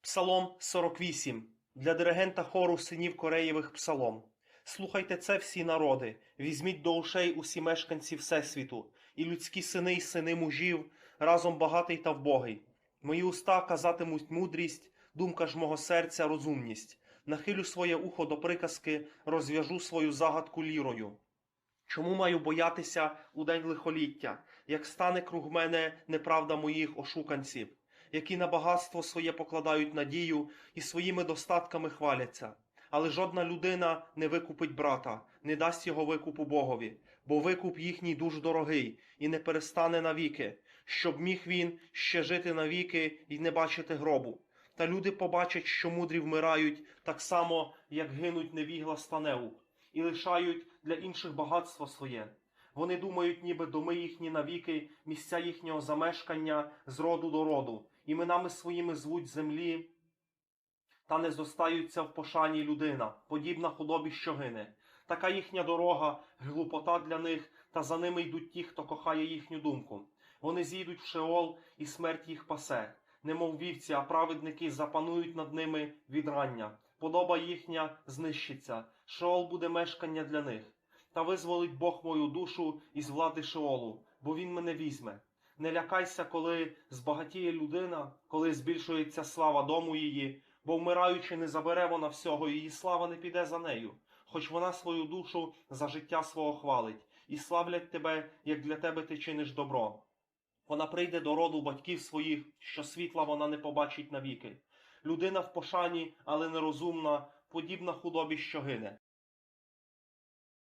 Псалом 48 для диригента хору синів Кореєвих Псалом. Слухайте це всі народи, візьміть до ушей усі мешканці Всесвіту, і людські сини й сини мужів, разом багатий та вбогий. Мої уста казатимуть мудрість, думка ж мого серця розумність. Нахилю своє ухо до приказки, розв'яжу свою загадку лірою. Чому маю боятися у день лихоліття, як стане круг мене неправда моїх ошуканців, які на багатство своє покладають надію і своїми достатками хваляться. Але жодна людина не викупить брата, не дасть його викупу Богові, бо викуп їхній дуже дорогий і не перестане навіки, щоб міг він ще жити навіки і не бачити гробу. Та люди побачать, що мудрі вмирають так само, як гинуть невігласта неук, і лишають для інших багатство своє. Вони думають, ніби доми їхні навіки, місця їхнього замешкання з роду до роду, іменами своїми звуть землі, та не зостаються в пошані людина, подібна худобі, що гине. Така їхня дорога, глупота для них, та за ними йдуть ті, хто кохає їхню думку. Вони зійдуть в Шеол, і смерть їх пасе. Немов вівці, а праведники запанують над ними від рання. Подоба їхня знищиться. Шеол буде мешкання для них. Та визволить Бог мою душу із влади Шеолу, бо він мене візьме. Не лякайся, коли збагатіє людина, коли збільшується слава дому її, бо вмираючи не забере вона всього, її слава не піде за нею, хоч вона свою душу за життя свого хвалить, і славлять тебе, як для тебе ти чиниш добро. Вона прийде до роду батьків своїх, що світла вона не побачить навіки. Людина в пошані, але нерозумна, подібна худобі, що гине.